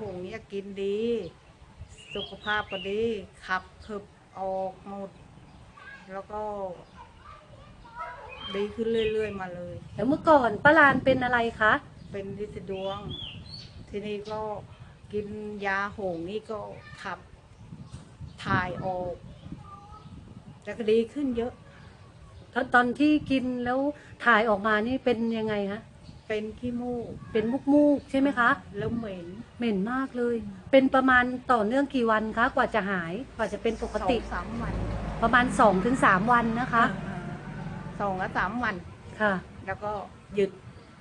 หงเนี่ยกินดี สุขภาพก็ดี ขับคึบออกหมด แล้วก็ ดีขึ้นเรื่อย ๆ มาเลย แล้วเมื่อก่อนป้าลานเป็นอะไรคะ เป็นดิสดวง ทีนี้ก็กินยาหงนี่ก็ขับถ่ายออกแต่ก็ดีขึ้นเยอะ ตอนตอนที่กินแล้วถ่ายออกมานี่เป็นยังไงคะ เป็นขี้มูกเป็นมุกมูกๆใช่ไหมคะ แล้วเหม็นเหม็นมากเลย เป็นประมาณต่อเนื่องกี่วันคะกว่าจะหายกว่าจะเป็นปกสอติงสามวันประมาณ2อถึงสวันนะคะอ่าสองและสามวัน ค่ะแล้วก็หยุด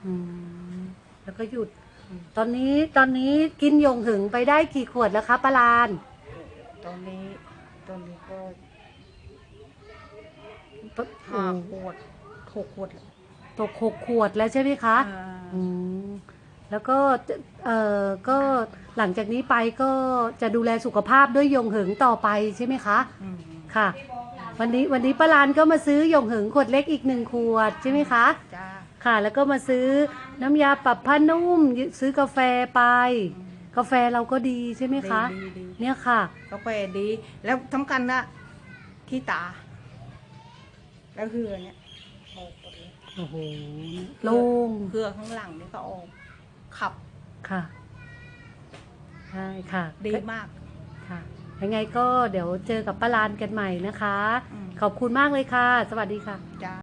อืมแล้วก็หยุดตอนนี้ตอนนี้กินยงหึงไปได้กี่ขวดแล้วคะป้าลานตรงนี้ตรงนี้ก็โห้าอ้ขวดหกขวด ตกหกขวดแล้วใช่ไหมคะอ่าอืมแล้วก็เอ่อก็หลังจากนี้ไปก็จะดูแลสุขภาพด้วยยงเหิงต่อไปใช่ไหมคะอืมค่ะ วันนี้วันนี้ป้าลานก็มาซื้อยงเหิงขวดเล็กอีกหนึ่งขวดใช่ไหมคะจ้าค่ะ แล้วก็มาซื้อน้ำยาปรับผ้านุ่มซื้อกาแฟไป กาแฟเราก็ดีใช่ไหมคะดีดีเนี่ยค่ะ กาแฟดี แล้วสำคัญนะที่ตา แล้วเหือเนี่ย ออกหมดเลยโอ้โหโล่งเหือข้างหลังนี่ก็ออก ขับค่ะใช่ค่ะดีมาก ค่ะยังไงก็เดี๋ยวเจอกับป้าลานกันใหม่นะคะ อืมขอบคุณมากเลยค่ะ สวัสดีค่ะ จ้า